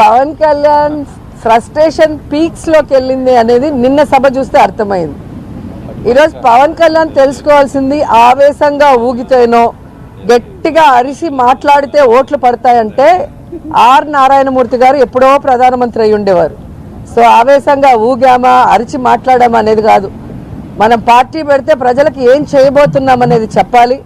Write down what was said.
Pawan Kalyan frustration పీక్స్లోకి వెళ్ళింది అనేది నిన్న సభ చూస్తే అర్థమైంది. ఈరోజు పవన్ కళ్యాణ్ తెలుసుకోవాల్సింది ఆవేశంగా ఊగితేనో గట్టిగా అరిసి మాట్లాడితే ఓట్లు పడతాయంటే ఆర్ నారాయణమూర్తి గారు ఎప్పుడో ప్రధానమంత్రి అయి ఉండేవారు. సో ఆవేశంగా ఊగామా అరిచి మాట్లాడామా అనేది కాదు. మనం పార్టీ పెడితే ప్రజలకు ఏం చేయబోతున్నాం అనేది చెప్పాలి.